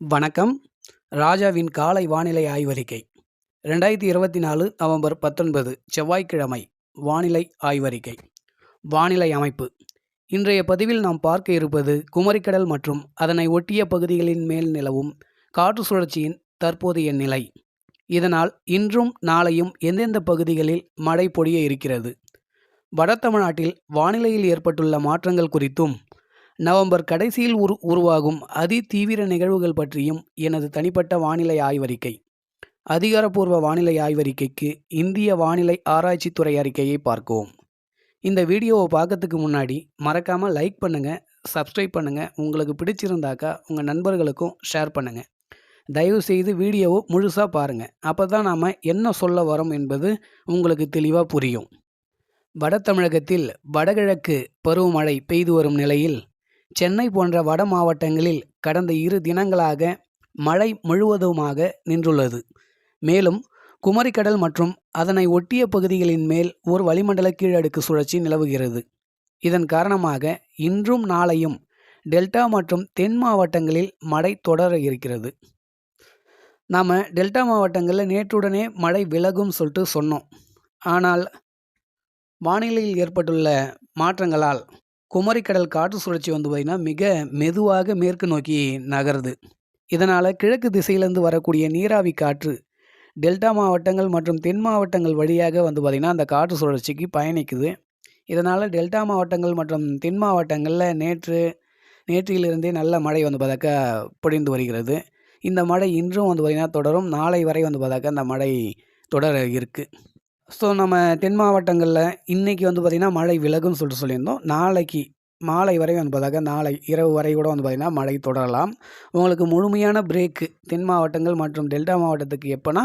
வணக்கம். ராஜாவின் காலை வானிலை ஆய்வறிக்கை. ரெண்டாயிரத்தி இருபத்தி நாலு நவம்பர் பத்தொன்பது செவ்வாய்க்கிழமை வானிலை ஆய்வறிக்கை. வானிலை அமைப்பு. இன்றைய பதிவில் நாம் பார்க்க இருப்பது குமரிக்கடல் மற்றும் அதனை ஒட்டிய பகுதிகளின் மேல் நிலவும் காற்று சுழற்சியின் தற்போதைய நிலை. இதனால் இன்றும் நாளையும் எந்தெந்த பகுதிகளில் மழை பொழிய இருக்கிறது? வட தமிழ்நாட்டில் வானிலையில் ஏற்பட்டுள்ள மாற்றங்கள் குறித்தும் நவம்பர் கடைசியில் உரு உருவாகும் அதி தீவிர நிகழ்வுகள் பற்றியும் எனது தனிப்பட்ட வானிலை ஆய்வறிக்கை. அதிகாரப்பூர்வ வானிலை ஆய்வறிக்கைக்கு இந்திய வானிலை ஆராய்ச்சித்துறை அறிக்கையை பார்க்கவும். இந்த வீடியோவை பார்க்கறதுக்கு முன்னாடி மறக்காமல் லைக் பண்ணுங்கள் சப்ஸ்கிரைப் பண்ணுங்கள் உங்களுக்கு பிடிச்சிருந்தாக்கா உங்கள் நண்பர்களுக்கும் ஷேர் பண்ணுங்கள் தயவு செய்து வீடியோவை முழுசாக பாருங்கள் அப்போ தான் நாம் என்ன சொல்ல வரோம் என்பது உங்களுக்கு தெளிவாக புரியும். வட தமிழகத்தில் வடகிழக்கு பருவமழை பெய்து வரும் நிலையில் சென்னை போன்ற வட மாவட்டங்களில் கடந்த இரு தினங்களாக மழை முழுவதுமாக நின்றுள்ளது. மேலும் குமரிக்கடல் மற்றும் அதனை ஒட்டிய பகுதிகளின் மேல் ஒரு வளிமண்டல கீழடுக்கு சுழற்சி நிலவுகிறது. இதன் காரணமாக இன்றும் நாளையும் டெல்டா மற்றும் தென் மாவட்டங்களில் மழை தொடர இருக்கிறது. நாம் டெல்டா மாவட்டங்களில் நேற்றுடனே மழை விலகும் சொல்லிட்டு சொன்னோம். ஆனால் வானிலையில் ஏற்பட்டுள்ள மாற்றங்களால் குமரிக்கடல் காற்று சுழற்சி வந்து பார்த்திங்கன்னா மிக மெதுவாக மேற்கு நோக்கி நகருது. இதனால் கிழக்கு திசையிலேருந்து வரக்கூடிய நீராவி காற்று டெல்டா மாவட்டங்கள் மற்றும் தென் மாவட்டங்கள் வழியாக வந்து பார்த்திங்கன்னா அந்த காற்று சுழற்சிக்கு பயணிக்குது. இதனால் டெல்டா மாவட்டங்கள் மற்றும் தென் மாவட்டங்களில் நேற்று நேற்றிலிருந்தே நல்ல மழை வந்து பார்த்தாக்கா பொழிந்து வருகிறது. இந்த மழை இன்றும் வந்து பார்த்திங்கன்னா தொடரும். நாளை வரை வந்து பார்த்தாக்கா அந்த மழை தொடர இருக்குது ஸோ நம்ம தென் மாவட்டங்களில் இன்றைக்கி வந்து பார்த்திங்கன்னா மழை விலகும்னு சொல்லிட்டு சொல்லியிருந்தோம். நாளைக்கு மாலை வரை வந்து பார்த்தாக்க நாளை இரவு வரை கூட வந்து பார்த்திங்கன்னா மழை தொடரலாம். உங்களுக்கு முழுமையான பிரேக்கு தென் மாவட்டங்கள் மற்றும் டெல்டா மாவட்டத்துக்கு எப்போனா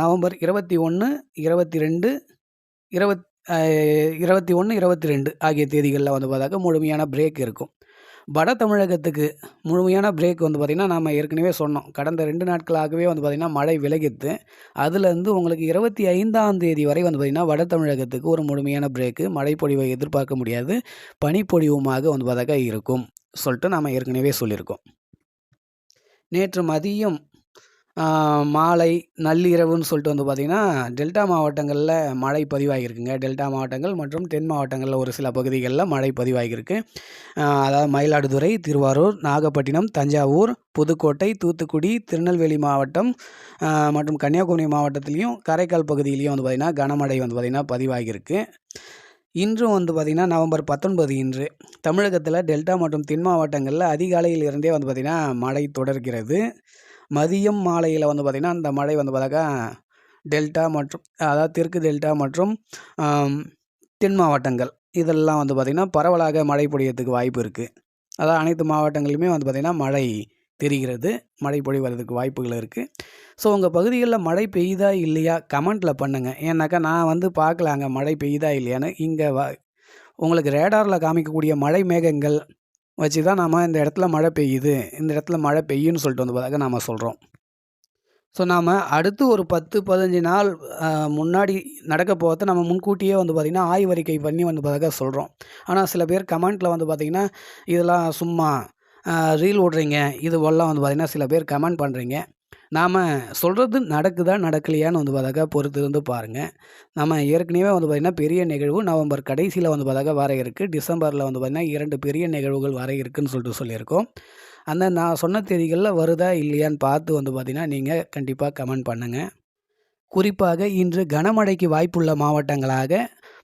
நவம்பர் இருபத்தி ஒன்று இருபத்தி ரெண்டு இருபத் இருபத்தி ஒன்று இருபத்தி ரெண்டு ஆகிய தேதிகளில் வந்து பார்த்தாக்கா முழுமையான பிரேக் இருக்கும். வட தமிழகத்துக்கு முழுமையான பிரேக் வந்து பார்த்திங்கன்னா நம்ம ஏற்கனவே சொன்னோம். கடந்த ரெண்டு நாட்களாகவே வந்து பார்த்திங்கன்னா மழை விலகித்து அதுலேருந்து உங்களுக்கு இருபத்தி ஐந்தாம் தேதி வரை வந்து பார்த்திங்கன்னா வட தமிழகத்துக்கு ஒரு முழுமையான பிரேக்கு மழைப்பொழிவை எதிர்பார்க்க முடியாது பனிப்பொழிவுமாக வந்து பார்த்தாக்கா இருக்கும். சொல்லிட்டு நாம் ஏற்கனவே சொல்லியிருக்கோம். நேற்று மதியம் மாலை நள்ளிரவுன்னு சொல்லிட்டு வந்து பார்த்திங்கன்னா டெல்டா மாவட்டங்களில் மழை பதிவாகியிருக்குங்க. டெல்டா மாவட்டங்கள் மற்றும் தென் மாவட்டங்களில் ஒரு சில பகுதிகளில் மழை பதிவாகியிருக்கு. அதாவது மயிலாடுதுறை திருவாரூர் நாகப்பட்டினம் தஞ்சாவூர் புதுக்கோட்டை தூத்துக்குடி திருநெல்வேலி மாவட்டம் மற்றும் கன்னியாகுமரி மாவட்டத்திலையும் காரைக்கால் பகுதியிலையும் வந்து பார்த்திங்கன்னா கனமழை வந்து பார்த்திங்கன்னா பதிவாகியிருக்கு. இன்றும் வந்து பார்த்திங்கன்னா நவம்பர் பத்தொன்பது இன்று தமிழகத்தில் டெல்டா மற்றும் தென் மாவட்டங்களில் அதிகாலையில் இருந்தே வந்து பார்த்திங்கன்னா மழை தொடர்கிறது. மதியம் மாலையில் வந்து பார்த்திங்கன்னா அந்த மழை வந்து பார்த்தாக்கா டெல்டா மற்றும் அதாவது தெற்கு டெல்டா மற்றும் தென் மாவட்டங்கள். இதெல்லாம் வந்து பார்த்திங்கன்னா பரவலாக மழை பொழியறதுக்கு வாய்ப்பு இருக்குது அதாவது அனைத்து மாவட்டங்களிலுமே வந்து பார்த்திங்கன்னா மழை தெரிகிறது. மழை பொழிவதற்கு வாய்ப்புகள் இருக்குது ஸோ உங்கள் பகுதிகளில் மழை பெய்யுதா இல்லையா? கமெண்ட்டில் பண்ணுங்கள் ஏன்னாக்கா நான் வந்து பார்க்கல அங்கே மழை பெய்யுதா இல்லையான்னு. இங்கே வ உங்களுக்கு ரேடாரில் காமிக்கக்கூடிய மழை மேகங்கள் வச்சு தான் நாம் இந்த இடத்துல மழை பெய்யுது. இந்த இடத்துல மழை பெய்யும்னு சொல்லிட்டு வந்து பார்த்தாக்க நாம் சொல்கிறோம் ஸோ நாம் அடுத்து ஒரு பத்து பதினஞ்சு நாள் முன்னாடி நடக்க போகிறத நம்ம முன்கூட்டியே வந்து பார்த்திங்கன்னா ஆய்வறிக்கை பண்ணி வந்து பார்த்தாக்க சொல்கிறோம் ஆனால் சில பேர் கமெண்ட்டில் வந்து பார்த்திங்கன்னா இதெல்லாம் சும்மா ரீல் விடுறீங்க இது போலலாம் வந்து பார்த்திங்கன்னா சில பேர் கமெண்ட் பண்ணுறீங்க நாம் சொல்கிறது நடக்குதா நடக்கலையான்னு வந்து பார்த்தாக்கா பொறுத்து இருந்து பாருங்கள் நம்ம ஏற்கனவே வந்து பார்த்திங்கன்னா பெரிய நிகழ்வு நவம்பர் கடைசியில் வந்து பார்த்தாக்கா வர இருக்குது டிசம்பரில் வந்து பார்த்திங்கன்னா இரண்டு பெரிய நிகழ்வுகள் வர இருக்குதுன்னு சொல்லிட்டு சொல்லியிருக்கோம். அந்த நான் சொன்ன தேதிகளில் வருதா இல்லையான்னு பார்த்து வந்து பார்த்திங்கன்னா நீங்கள் கண்டிப்பாக கமெண்ட் பண்ணுங்கள் குறிப்பாக இன்று கனமழைக்கு வாய்ப்புள்ள மாவட்டங்களாக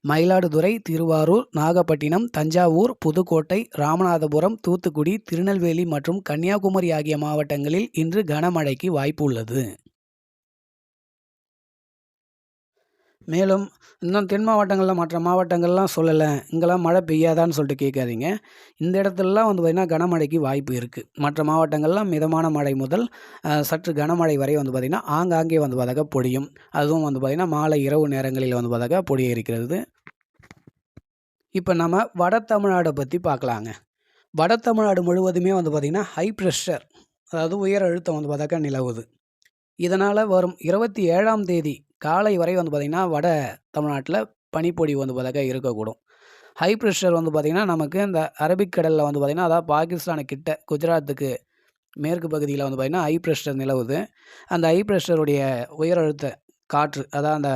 மயிலாடுதுறை திருவாரூர் நாகப்பட்டினம் தஞ்சாவூர் புதுக்கோட்டை ராமநாதபுரம் தூத்துக்குடி திருநெல்வேலி மற்றும் கன்னியாகுமரி ஆகிய மாவட்டங்களில் இன்று கனமழைக்கு வாய்ப்பு உள்ளது. மேலும் இன்னும் தென் மாவட்டங்களில் மற்ற மாவட்டங்கள்லாம் சொல்லலை. இங்கெல்லாம் மழை பெய்யாதான்னு சொல்லிட்டு கேட்காதீங்க. இந்த இடத்துலலாம் வந்து பார்த்திங்கன்னா கனமழைக்கு வாய்ப்பு இருக்குது மற்ற மாவட்டங்கள்லாம் மிதமான மழை முதல் சற்று கனமழை வரை வந்து பார்த்திங்கன்னா ஆங்காங்கே வந்து பார்த்தாக்கா பொடியும். அதுவும் வந்து பார்த்திங்கன்னா மாலை இரவு நேரங்களில் வந்து பார்த்தாக்கா பொழிய இருக்கிறது. இப்போ நம்ம வட தமிழ்நாடை பற்றி பார்க்கலாங்க. வட தமிழ்நாடு முழுவதுமே வந்து பார்த்திங்கன்னா ஹை ப்ரெஷர் அதாவது உயர் அழுத்தம் வந்து பார்த்தாக்கா நிலவுது. இதனால் வரும் இருபத்தி ஏழாம் தேதி காலை வரை வந்து பார்த்திங்கன்னா வட தமிழ்நாட்டில் பனிப்பொழிவு வந்து பார்த்தாக்கா இருக்கக்கூடும். ஹை ப்ரெஷர் வந்து பார்த்திங்கன்னா நமக்கு இந்த அரபிக்கடலில் வந்து பார்த்திங்கன்னா அதாவது பாகிஸ்தானுக்கிட்ட குஜராத்துக்கு மேற்கு பகுதியில் வந்து பார்த்திங்கன்னா ஹை ப்ரெஷர் நிலவுது. அந்த ஹை ப்ரெஷருடைய உயர் அழுத்த காற்று அதான் அந்த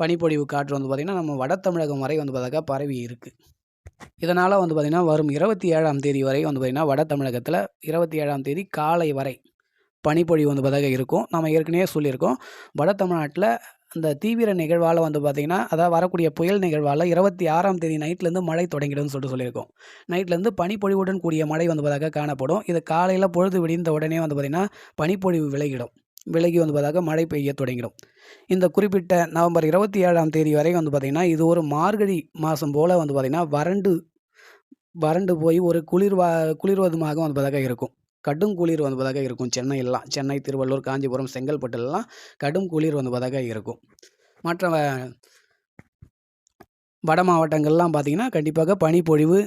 பனிப்பொழிவு காற்று வந்து பார்த்திங்கன்னா நம்ம வட தமிழகம் வரை வந்து பார்த்தாக்கா பரவி இருக்குது இதனால் வந்து பார்த்திங்கன்னா வரும் இருபத்தி ஏழாம் தேதி வரை வந்து பார்த்திங்கன்னா வட தமிழகத்தில் இருபத்தி ஏழாம் தேதி காலை வரை பனிப்பொழிவு வந்து பார்த்தாக்க இருக்கும். நம்ம ஏற்கனவே சொல்லியிருக்கோம். வட தமிழ்நாட்டில் அந்த தீவிர நிகழ்வால் வந்து பார்த்திங்கன்னா அதாவது வரக்கூடிய புயல் நிகழ்வால் இருபத்தி ஆறாம் தேதி நைட்லேருந்து மழை தொடங்கிடும்னு சொல்லிட்டு சொல்லியிருக்கோம். நைட்லேருந்து பனிப்பொழிவுடன் கூடிய மழை வந்து பார்த்தாக்க காணப்படும். இது காலையில் பொழுது விடிந்த உடனே வந்து பார்த்திங்கன்னா பனிப்பொழிவு விலகிடும். விலகி வந்து பார்த்தாக்க மழை பெய்ய தொடங்கிடும். இந்த குறிப்பிட்ட நவம்பர் இருபத்தி ஏழாம் தேதி வரை வந்து பார்த்திங்கன்னா இது ஒரு மார்கழி மாதம் போல் வந்து பார்த்திங்கன்னா வறண்டு வறண்டு போய் ஒரு குளிர்வா குளிர்வதுமாக வந்து பார்த்தாக்க இருக்கும். கடும் குளிர் வந்துவதாக இருக்கும். சென்னையெல்லாம் சென்னை திருவள்ளூர் காஞ்சிபுரம் செங்கல்பட்டுலாம் கடும் குளிர் வந்துவதாக இருக்கும். மற்ற வட மாவட்டங்கள்லாம் பார்த்திங்கன்னா கண்டிப்பாக பனிப்பொழிவு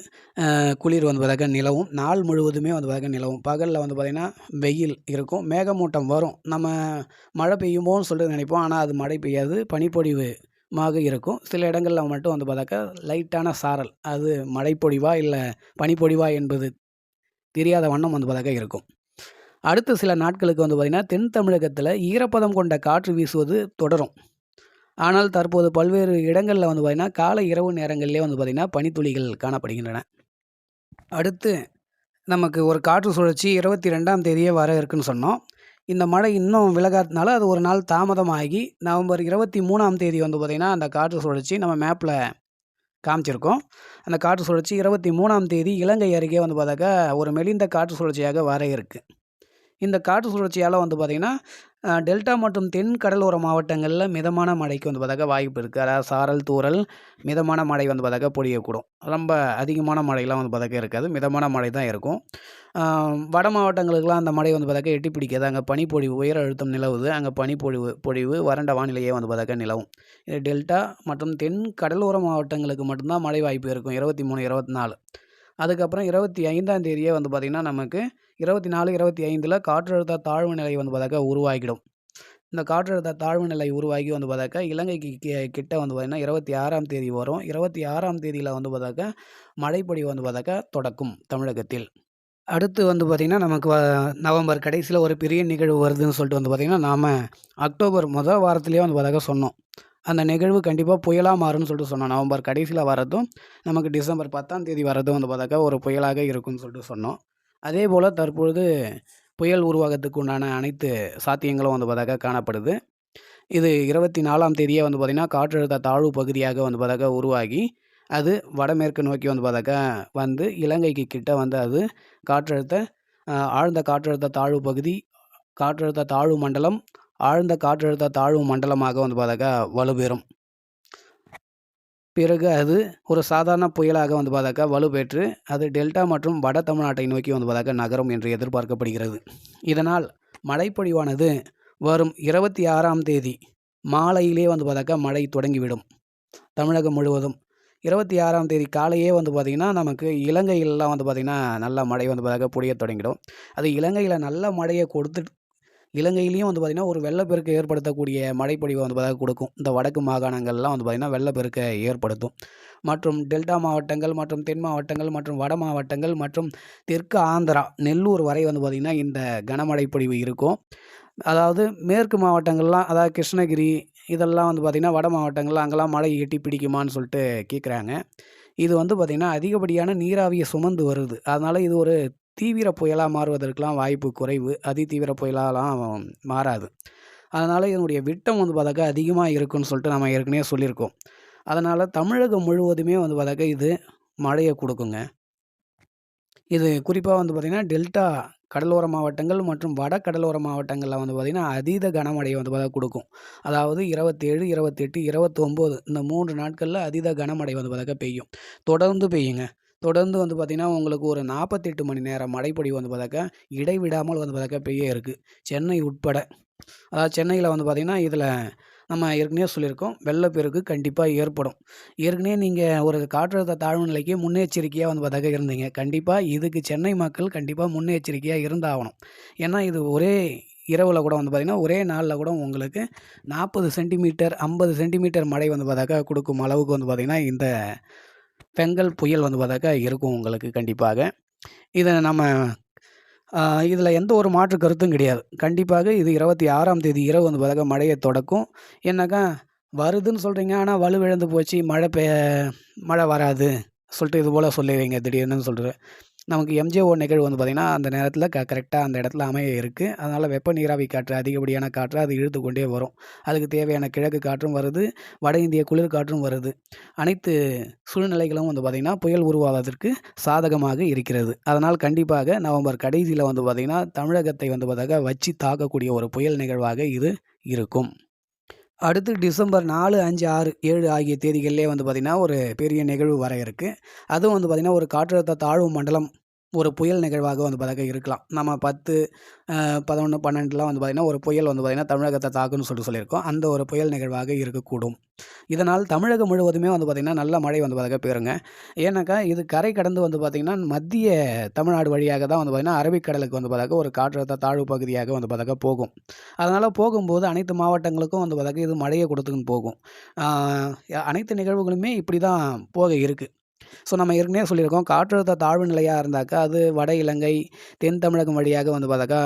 குளிர் வந்து நிலவும். நாள் முழுவதுமே வந்து நிலவும். பகலில் வந்து பார்த்திங்கன்னா வெயில் இருக்கும். மேகமூட்டம் வரும். நம்ம மழை பெய்யுமோன்னு சொல்லிட்டு நினைப்போம். ஆனால் அது மழை பெய்யாது. பனிப்பொழிவு மாக இருக்கும். சில இடங்களில் மட்டும் வந்து பார்த்தாக்கா லைட்டான சாரல். அது மழைப்பொழிவா இல்லை பனிப்பொழிவா என்பது தெரியாத வண்ணம் வந்து பார்த்தாக்கா இருக்கும். அடுத்த சில நாட்களுக்கு வந்து பார்த்திங்கன்னா தென் தமிழகத்தில் ஈரப்பதம் கொண்ட காற்று வீசுவது தொடரும். ஆனால் தற்போது பல்வேறு இடங்களில் வந்து பார்த்திங்கன்னா காலை இரவு நேரங்களிலே வந்து பார்த்திங்கன்னா பனித்துளிகள் காணப்படுகின்றன. அடுத்து நமக்கு ஒரு காற்று சுழற்சி இருபத்தி ரெண்டாம் தேதியே வர இருக்குன்னு சொன்னோம். இந்த மழை இன்னும் விலகாதனால அது ஒரு நாள் தாமதமாகி நவம்பர் இருபத்தி மூணாம் தேதி வந்து பார்த்திங்கன்னா அந்த காற்று சுழற்சி நம்ம மேப்பில் காமிச்சிருக்கோம். அந்த காற்று சுழற்சி இருபத்தி மூணாம் தேதி இலங்கை அருகே வந்து பார்த்தாக்கா ஒரு மெலிந்த காற்று சுழற்சியாக வர இருக்குது இந்த காற்று சுழற்சியால் வந்து பார்த்திங்கன்னா டெல்டா மற்றும் தென் கடலோர மாவட்டங்களில் மிதமான மழைக்கு வந்து பார்த்தாக்க வாய்ப்பு இருக்குது அதாவது சாரல் தூரல் மிதமான மழை வந்து பார்த்தாக்க பொழியக்கூடும். ரொம்ப அதிகமான மழையெல்லாம் வந்து பார்த்தாக்க இருக்காது. மிதமான மழை தான் இருக்கும். வட மாவட்டங்களுக்கெல்லாம் அந்த மழை வந்து பார்த்தாக்க எட்டி பிடிக்காது. அங்கே பனிப்பொழிவு உயர் அழுத்தம் நிலவுது. அங்கே பனிப்பொழிவு பொழிவு வறண்ட வானிலையே வந்து பார்த்தாக்க நிலவும். இது டெல்டா மற்றும் தென் கடலோர மாவட்டங்களுக்கு மட்டும்தான் மழை வாய்ப்பு இருக்கும். இருபத்தி மூணு இருபத்தி நாலு. அதுக்கப்புறம் இருபத்தி ஐந்தாம் தேதியே வந்து பார்த்திங்கன்னா நமக்கு இருபத்தி நாலு இருபத்தி ஐந்தில் காற்றழுத்த தாழ்வு நிலை வந்து பார்த்தாக்கா உருவாகிடும். இந்த காற்றழுத்த தாழ்வு நிலை உருவாகி வந்து பார்த்தாக்கா இலங்கைக்கு கிட்ட வந்து பார்த்திங்கன்னா இருபத்தி ஆறாம் தேதி வரும். இருபத்தி ஆறாம் தேதியில் வந்து பார்த்தாக்கா மழைப்பொழிவு வந்து பார்த்தாக்கா தொடக்கும் தமிழகத்தில். அடுத்து வந்து பார்த்திங்கன்னா நமக்கு வ- நவம்பர் கடைசியில் ஒரு பெரிய நிகழ்வு வருதுன்னு சொல்லிட்டு வந்து பார்த்திங்கன்னா நாம் அக்டோபர் முதல் வாரத்திலேயே வந்து பார்த்தாக்கா சொன்னோம். அந்த நிகழ்வு கண்டிப்பாக புயலாக மாறும்னு சொல்லிட்டு சொன்னோம். நவம்பர் கடைசியில் வரதும் நமக்கு டிசம்பர் பத்தாம் தேதி வரதும் வந்து பார்த்தாக்கா ஒரு புயலாக இருக்கும்னு சொல்லிட்டு சொன்னோம். அதே போல் தற்பொழுது புயல் உருவாகத்துக்கு உண்டான அனைத்து சாத்தியங்களும் வந்து பார்த்தாக்கா காணப்படுது. இது இருபத்தி நாலாம் தேதியே வந்து பார்த்திங்கன்னா காற்றழுத்த தாழ்வு பகுதியாக வந்து பார்த்தாக்கா உருவாகி அது வடமேற்கு நோக்கி வந்து பார்த்தாக்கா வந்து இலங்கைக்கு கிட்ட வந்து அது காற்றழுத்த ஆழ்ந்த காற்றழுத்த தாழ்வு பகுதி காற்றழுத்த தாழ்வு மண்டலம் ஆழ்ந்த காற்றழுத்த தாழ்வு மண்டலமாக வந்து பார்த்தாக்கா வலுப்பெறும். பிறகு அது ஒரு சாதாரண புயலாக வந்து பார்த்தாக்கா வலுப்பெற்று அது டெல்டா மற்றும் வட தமிழ்நாட்டை நோக்கி வந்து பார்த்தாக்கா நகரும் என்று எதிர்பார்க்கப்படுகிறது. இதனால் மழைப்பொழிவானது வரும் இருபத்தி ஆறாம் தேதி மாலையிலே வந்து பார்த்தாக்கா மழை தொடங்கிவிடும். தமிழகம் முழுவதும் இருபத்தி ஆறாம் தேதி காலையே வந்து பார்த்திங்கன்னா நமக்கு இலங்கையிலலாம் வந்து பார்த்திங்கன்னா நல்ல மழை வந்து பார்த்தாக்கா பொழிய தொடங்கிடும். அது இலங்கையில் நல்ல மழையை கொடுத்து இலங்கையிலையும் வந்து பார்த்திங்கன்னா ஒரு வெள்ளப்பெருக்கு ஏற்படுத்தக்கூடிய மழைப்பொழிவை வந்து பார்த்தா கொடுக்கும். இந்த வடக்கு மாகாணங்கள்லாம் வந்து பார்த்திங்கன்னா வெள்ளப்பெருக்கை ஏற்படுத்தும். மற்றும் டெல்டா மாவட்டங்கள் மற்றும் தென் மாவட்டங்கள் மற்றும் வட மாவட்டங்கள் மற்றும் தெற்கு ஆந்திரா நெல்லூர் வரை வந்து பார்த்திங்கன்னா இந்த கனமழைப்பொழிவு இருக்கும். அதாவது மேற்கு மாவட்டங்கள்லாம் அதாவது கிருஷ்ணகிரி இதெல்லாம் வந்து பார்த்திங்கன்னா வட மாவட்டங்கள்லாம் அங்கெல்லாம் மழை எட்டி பிடிக்குமான்னு சொல்லிட்டு கேட்குறாங்க இது வந்து பார்த்திங்கன்னா அதிகப்படியான நீராவியை சுமந்து வருது. அதனால் இது ஒரு தீவிர புயலாக மாறுவதற்கெலாம் வாய்ப்பு குறைவு. அதி தீவிர புயலாலாம் மாறாது. அதனால் இதனுடைய விட்டம் வந்து பார்த்தாக்கா அதிகமாக இருக்குன்னு சொல்லிட்டு நம்ம ஏற்கனவே சொல்லியிருக்கோம். அதனால் தமிழகம் முழுவதுமே வந்து பார்த்தாக்கா இது மழையை கொடுக்குங்க. இது குறிப்பாக வந்து பார்த்திங்கன்னா டெல்டா கடலோர மாவட்டங்கள் மற்றும் வட கடலோர மாவட்டங்களில் வந்து பார்த்திங்கன்னா அதீத கனமழையை வந்து பார்த்தா கொடுக்கும். அதாவது இருபத்தேழு இருபத்தெட்டு இருபத்தொம்போது இந்த மூன்று நாட்களில் அதீத கனமழை வந்து பார்த்தாக்கா பெய்யும். தொடர்ந்து பெய்யுங்க. தொடர்ந்து வந்து பார்த்திங்கன்னா உங்களுக்கு ஒரு நாற்பத்தெட்டு மணி நேரம் மழைப்பொழிவு வந்து பார்த்தாக்கா இடைவிடாமல் வந்து பார்த்தாக்கா பெய்ய இருக்குது சென்னை உட்பட. அதாவது சென்னையில் வந்து பார்த்திங்கன்னா இதில் நம்ம ஏற்கனவே சொல்லியிருக்கோம் வெள்ளப்பெருக்கு கண்டிப்பாக ஏற்படும். ஏற்கனவே நீங்கள் ஒரு காற்றழுத்த தாழ்வு நிலைக்கு முன்னெச்சரிக்கையாக வந்து பார்த்தாக்க இருந்தீங்க. கண்டிப்பாக இதுக்கு சென்னை மக்கள் கண்டிப்பாக முன்னெச்சரிக்கையாக இருந்தாகணும். ஏன்னா இது ஒரே இரவில் கூட வந்து பார்த்திங்கன்னா ஒரே நாளில் கூட உங்களுக்கு நாற்பது சென்டிமீட்டர் ஐம்பது சென்டிமீட்டர் மழை வந்து பார்த்தாக்கா கொடுக்கும் அளவுக்கு வந்து பார்த்திங்கன்னா இந்த பெங்கல் புயல் வந்து பார்த்தாக்கா இருக்கும் உங்களுக்கு கண்டிப்பாக. இதை நம்ம இதில் எந்த ஒரு மாற்று கருத்தும் கிடையாது. கண்டிப்பாக இது இருபத்தி ஆறாம் தேதி இரவு வந்து பார்த்தா மழையை தொடக்கும். என்னக்கா வருதுன்னு சொல்கிறீங்க ஆனால் வலுவிழந்து போச்சு மழை பெ மழை வராது. சொல்லிட்டு இது போல் சொல்லுவீங்க திடீர்னு சொல்கிறேன் நமக்கு எம்ஜிஓ நிகழ்வு வந்து பார்த்திங்கன்னா அந்த நேரத்தில் க கரெக்டாக அந்த இடத்துல அமைய இருக்குது அதனால் வெப்ப நீராவி காற்று அதிகப்படியான காற்று அது இழுத்து கொண்டே வரும். அதுக்கு தேவையான கிழக்கு காற்றும் வருது வட இந்திய குளிர் காற்றும் வருது. அனைத்து சூழ்நிலைகளும் வந்து பார்த்திங்கன்னா புயல் உருவாவதற்கு சாதகமாக இருக்கிறது. அதனால் கண்டிப்பாக நவம்பர் கடைசியில் வந்து பார்த்திங்கன்னா தமிழகத்தை வந்து பார்த்தாக்க வச்சு தாக்கக்கூடிய ஒரு புயல் நிகழ்வாக இது இருக்கும். அடுத்து டிசம்பர் நாலு அஞ்சு ஆறு ஏழு ஆகிய தேதிகளிலே வந்து பார்த்திங்கன்னா ஒரு பெரிய நிகழ்வு வர இருக்குது அதுவும் வந்து பார்த்திங்கன்னா ஒரு காற்றழுத்த தாழ்வு மண்டலம் ஒரு புயல் நிகழ்வாக வந்து பார்த்தாக்கா இருக்கலாம். நம்ம பத்து பதினொன்று பன்னெண்டுலாம் வந்து பார்த்திங்கன்னா ஒரு புயல் வந்து பார்த்திங்கன்னா தமிழகத்தை தாக்குன்னு சொல்லிட்டு சொல்லியிருக்கோம். அந்த ஒரு புயல் நிகழ்வாக இருக்கக்கூடும். இதனால் தமிழகம் முழுவதுமே வந்து பார்த்திங்கன்னா நல்ல மழை வந்து பார்த்தாக்கா பேருங்க ஏன்னாக்கா இது கரை கடந்து வந்து பார்த்திங்கன்னா மத்திய தமிழ்நாடு வழியாக தான் வந்து பார்த்திங்கன்னா அரபிக்கடலுக்கு வந்து பார்த்தாக்கா ஒரு காற்றழுத்த தாழ்வு பகுதியாக வந்து பார்த்தாக்கா போகும். அதனால் போகும்போது அனைத்து மாவட்டங்களுக்கும் வந்து பார்த்தாக்கா இது மழையை கொடுத்துன்னு போகும். அனைத்து நிகழ்வுகளுமே இப்படி தான் போக இருக்குது ஸோ நம்ம ஏற்கனவே சொல்லியிருக்கோம் காற்றழுத்த தாழ்வு நிலையாக இருந்தாக்கா அது வட இலங்கை தென் தமிழகம் வழியாக வந்து பார்த்தாக்கா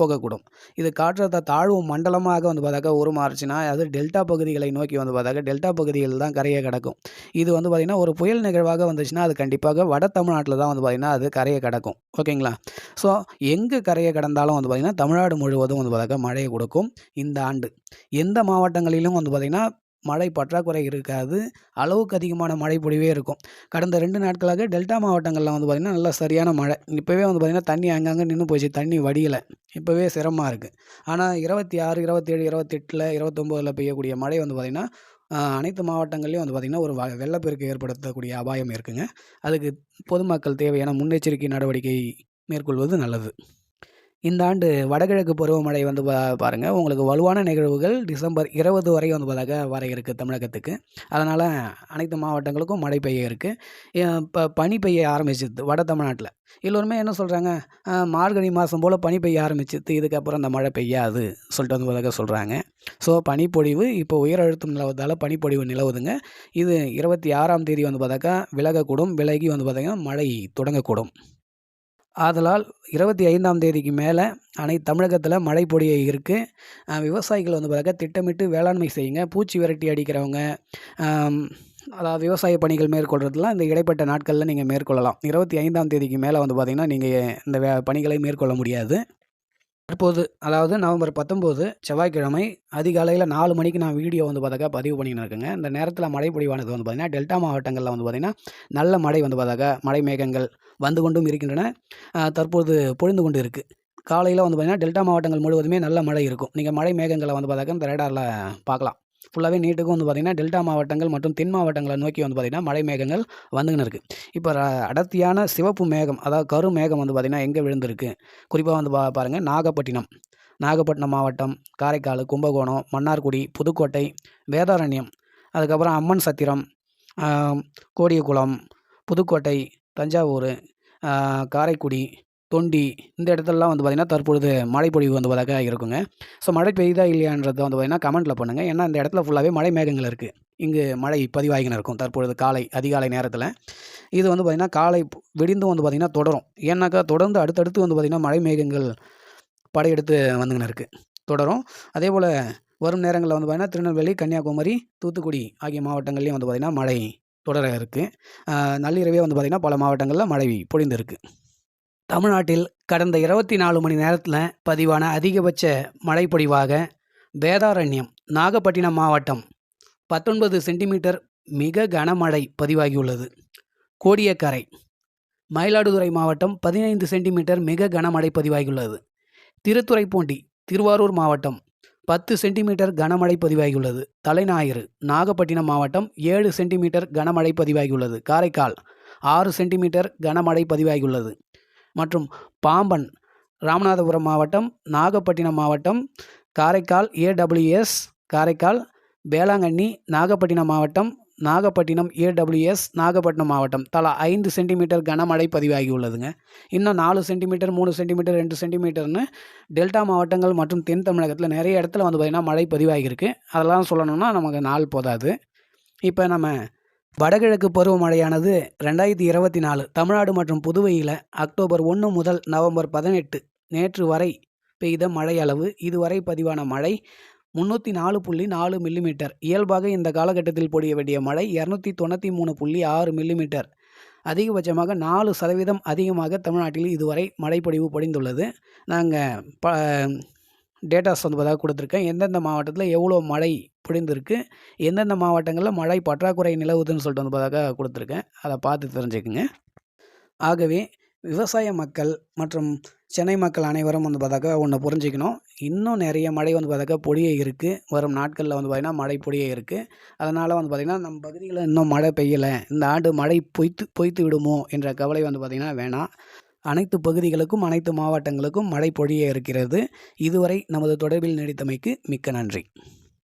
போகக்கூடும். இது காற்றழுத்த தாழ்வு மண்டலமாக வந்து பார்த்தாக்கா உருமாறுச்சுன்னா அது டெல்டா பகுதிகளை நோக்கி வந்து பார்த்தாக்கா டெல்டா பகுதிகள் தான் கரையை கிடக்கும். இது வந்து பார்த்திங்கன்னா ஒரு புயல் நிகழ்வாக வந்துச்சுன்னா அது கண்டிப்பாக வட தமிழ்நாட்டில் தான் வந்து பார்த்திங்கன்னா அது கரையை கிடக்கும். ஓகேங்களா? ஸோ எங்கே கரையை கடந்தாலும் வந்து பார்த்திங்கன்னா தமிழ்நாடு முழுவதும் வந்து பார்த்தாக்கா மழையை கொடுக்கும் இந்த ஆண்டு. எந்த மாவட்டங்களிலும் வந்து பார்த்திங்கன்னா மழை பற்றாக்குறை இருக்காது. அளவுக்கு அதிகமான மழை பொழிவே இருக்கும். கடந்த ரெண்டு நாட்களாக டெல்டா மாவட்டங்களில் வந்து பார்த்திங்கன்னா நல்லா சரியான மழை. இப்போவே வந்து பார்த்திங்கன்னா தண்ணி அங்கங்கே நின்று போச்சு. தண்ணி வடியலை. இப்போவே சிரமமாக இருக்குது ஆனால் இருபத்தி ஆறு இருபத்தேழு இருபத்தெட்டில் இருபத்தொம்போதில் பெய்யக்கூடிய மழை வந்து பார்த்திங்கன்னா அனைத்து மாவட்டங்கள்லேயும் வந்து பார்த்திங்கன்னா ஒரு வெள்ளப்பெருக்கு ஏற்படுத்தக்கூடிய அபாயம் இருக்குங்க. அதுக்கு பொதுமக்கள் தேவையான முன்னெச்சரிக்கை நடவடிக்கை மேற்கொள்வது நல்லது. இந்த ஆண்டு வடகிழக்கு பருவமழை வந்து பா பாருங்கள் உங்களுக்கு வலுவான நிகழ்வுகள் டிசம்பர் இருபது வரை வந்து பார்த்தாக்க வர இருக்குது தமிழகத்துக்கு. அதனால் அனைத்து மாவட்டங்களுக்கும் மழை பெய்ய இருக்குது இப்போ பனி பெய்ய ஆரம்பிச்சிது வட தமிழ்நாட்டில். எல்லோருமே என்ன சொல்கிறாங்க மார்கழி மாதம் போல் பனி பெய்ய ஆரம்பிச்சிது. இதுக்கப்புறம் அந்த மழை பெய்யாது சொல்லிட்டு வந்து பார்த்தாக்க சொல்கிறாங்க ஸோ பனிப்பொழிவு இப்போ உயர் அழுத்தம் நிலவதால் பனிப்பொழிவு நிலவுதுங்க. இது இருபத்தி ஆறாம் தேதி வந்து பார்த்தாக்கா விலகக்கூடும். விலகி வந்து பார்த்திங்கன்னா மழை தொடங்கக்கூடும். ஆதலால் இருபத்தி ஐந்தாம் தேதிக்கு மேலே அனைத்து தமிழகத்தில் மழை பொழிய இருக்குது விவசாயிகள் வந்து பார்த்தாக்கா திட்டமிட்டு வேளாண்மை செய்யுங்க. பூச்சி விரட்டி அடிக்கிறவங்க அதாவது விவசாய பணிகள் மேற்கொள்கிறதுலாம் இந்த இடைப்பட்ட நாட்களில் நீங்கள் மேற்கொள்ளலாம். இருபத்தி ஐந்தாம் தேதிக்கு மேலே வந்து பார்த்திங்கன்னா நீங்கள் இந்த வே பணிகளை மேற்கொள்ள முடியாது. தற்போது அதாவது நவம்பர் பத்தொம்போது செவ்வாய்க்கிழமை அதிகாலையில் நாலு மணிக்கு நான் வீடியோ வந்து பார்த்தாக்கா பதிவு பண்ணின்னு இருக்கேங்க. இந்த நேரத்தில் மழை பொழிவானது வந்து பார்த்திங்கன்னா டெல்டா மாவட்டங்களில் வந்து பார்த்திங்கன்னா நல்ல மழை வந்து பார்த்தாக்கா மழை மேகங்கள் வந்து கொண்டும் இருக்கின்றன தற்போது பொழிந்து கொண்டு இருக்குது காலையில் வந்து பார்த்திங்கன்னா டெல்டா மாவட்டங்கள் முழுவதுமே நல்ல மழை இருக்கும். நீங்கள் மழை மேகங்களை வந்து பார்த்தாக்கா இந்த ரேடாரில் பார்க்கலாம் ஃபுல்லாகவே நீட்டுக்கும் வந்து பார்த்திங்கன்னா டெல்டா மாவட்டங்கள் மற்றும் தென் மாவட்டங்களை நோக்கி வந்து பார்த்திங்கன்னா மழை மேகங்கள் வந்துன்னு இருக்குது இப்போ அடர்த்தியான சிவப்பு மேகம் அதாவது கரு மேகம் வந்து பார்த்திங்கன்னா எங்கே விழுந்திருக்கு? குறிப்பாக வந்து பா பாருங்கள் நாகப்பட்டினம். நாகப்பட்டினம் மாவட்டம் காரைக்கால் கும்பகோணம் மன்னார்குடி புதுக்கோட்டை வேதாரண்யம் அதுக்கப்புறம் அம்மன் சத்திரம் கோடியகுளம் புதுக்கோட்டை தஞ்சாவூர் காரைக்குடி தொண்டி இந்த இடத்துலலாம் வந்து பார்த்திங்கன்னா தற்பொழுது மழை பொழிவு வந்து பார்த்தாக்கா இருக்குங்க. ஸோ மழை பெய்யுதா இல்லையான்றதை வந்து பார்த்திங்கன்னா கமெண்ட்டில் பண்ணுங்கள் ஏன்னா இந்த இடத்துல ஃபுல்லாகவே மழை மேகங்கள் இருக்குது இங்கு மழை பதிவாகின இருக்கும் தற்பொழுது காலை அதிகாலை நேரத்தில். இது வந்து பார்த்திங்கன்னா காலை விடிந்தும் வந்து பார்த்திங்கன்னா தொடரும். ஏன்னாக்கா தொடர்ந்து அடுத்தடுத்து வந்து பார்த்திங்கன்னா மழை மேகங்கள் படையெடுத்து வந்துங்கன்னு இருக்குது தொடரும். அதே போல் வரும் நேரங்களில் வந்து பார்த்திங்கன்னா திருநெல்வேலி கன்னியாகுமரி தூத்துக்குடி ஆகிய மாவட்டங்கள்லேயும் வந்து பார்த்திங்கன்னா மழை தொடர இருக்குது நள்ளிரவே வந்து பார்த்திங்கன்னா பல மாவட்டங்களில் மழை பொழிந்து இருக்குது தமிழ்நாட்டில் கடந்த இருபத்தி நாலு மணி நேரத்தில் பதிவான அதிகபட்ச மழைப்பொழிவாக வேதாரண்யம் நாகப்பட்டினம் மாவட்டம் பத்தொன்பது சென்டிமீட்டர் மிக கனமழை பதிவாகியுள்ளது. கோடியக்கரை மயிலாடுதுறை மாவட்டம் பதினைந்து சென்டிமீட்டர் மிக கனமழை பதிவாகியுள்ளது. திருத்துறைப்பூண்டி திருவாரூர் மாவட்டம் பத்து சென்டிமீட்டர் கனமழை பதிவாகியுள்ளது. தலைஞாயிறு நாகப்பட்டினம் மாவட்டம் ஏழு சென்டிமீட்டர் கனமழை பதிவாகியுள்ளது. காரைக்கால் ஆறு சென்டிமீட்டர் கனமழை பதிவாகியுள்ளது. மற்றும் பாம்பன் ராமநாதபுரம் மாவட்டம் நாகப்பட்டினம் மாவட்டம் காரைக்கால் ஏடபிள்யூஎஸ் காரைக்கால் வேளாங்கண்ணி நாகப்பட்டினம் மாவட்டம் நாகப்பட்டினம் ஏடபிள்யூஎஸ் நாகப்பட்டினம் மாவட்டம். தலா ஐந்து சென்டிமீட்டர் கனமழை பதிவாகியுள்ளதுங்க. இன்னும் நாலு சென்டிமீட்டர் மூணு சென்டிமீட்டர் ரெண்டு சென்டிமீட்டர்னு டெல்டா மாவட்டங்கள் மற்றும் தென் தமிழகத்தில் நிறைய இடத்துல வந்து பார்த்திங்கன்னா மழை பதிவாகியிருக்கு. அதெல்லாம் சொல்லணும்னா நமக்கு நாள் போதாது. இப்போ நம்ம வடகிழக்கு பருவமழையானது ரெண்டாயிரத்தி இருபத்தி நாலு தமிழ்நாடு மற்றும் புதுவையில் அக்டோபர் ஒன்று முதல் நவம்பர் பதினெட்டு நேற்று வரை பெய்த மழை அளவு இதுவரை பதிவான மழை முந்நூற்றி நாலு புள்ளி நாலு மில்லிமீட்டர் இயல்பாக இந்த காலகட்டத்தில் பொழிய வேண்டிய மழை இரநூத்தி தொண்ணூற்றி மூணு புள்ளி ஆறு மில்லிமீட்டர் அதிகபட்சமாக நாலு சதவீதம் அதிகமாக தமிழ்நாட்டில் இதுவரை மழைப்பொழிவு பொழிந்துள்ளது. நாங்கள் ப டேட்டாஸ் வந்து பார்த்தா கொடுத்துருக்கேன். எந்தெந்த மாவட்டத்தில் எவ்வளோ மழை பிடிந்திருக்கு எந்தெந்த மாவட்டங்களில் மழை பற்றாக்குறை நிலவுதுன்னு சொல்லிட்டு வந்து பார்த்தாக்கா கொடுத்துருக்கேன். அதை பார்த்து தெரிஞ்சுக்குங்க. ஆகவே விவசாய மக்கள் மற்றும் சென்னை மக்கள் அனைவரும் வந்து பார்த்தாக்கா ஒன்று புரிஞ்சுக்கணும். இன்னும் நிறைய மழை வந்து பார்த்தாக்கா பொடியே இருக்குது வரும் நாட்களில் வந்து பார்த்திங்கன்னா மழை பொடியே இருக்குது அதனால் வந்து பார்த்திங்கன்னா நம்ம பகுதியில் இன்னும் மழை பெய்யலை. இந்த ஆண்டு மழை பொய்த்து பொய்த்து விடுமோ என்ற கவலை வந்து பார்த்திங்கன்னா வேணாம். அனைத்து பகுதிகளுக்கும் அனைத்து மாவட்டங்களுக்கும் மழை பொழிய இருக்கிறது. இதுவரை நமது தொடர்பில் நீடித்தமைக்கு மிக்க நன்றி.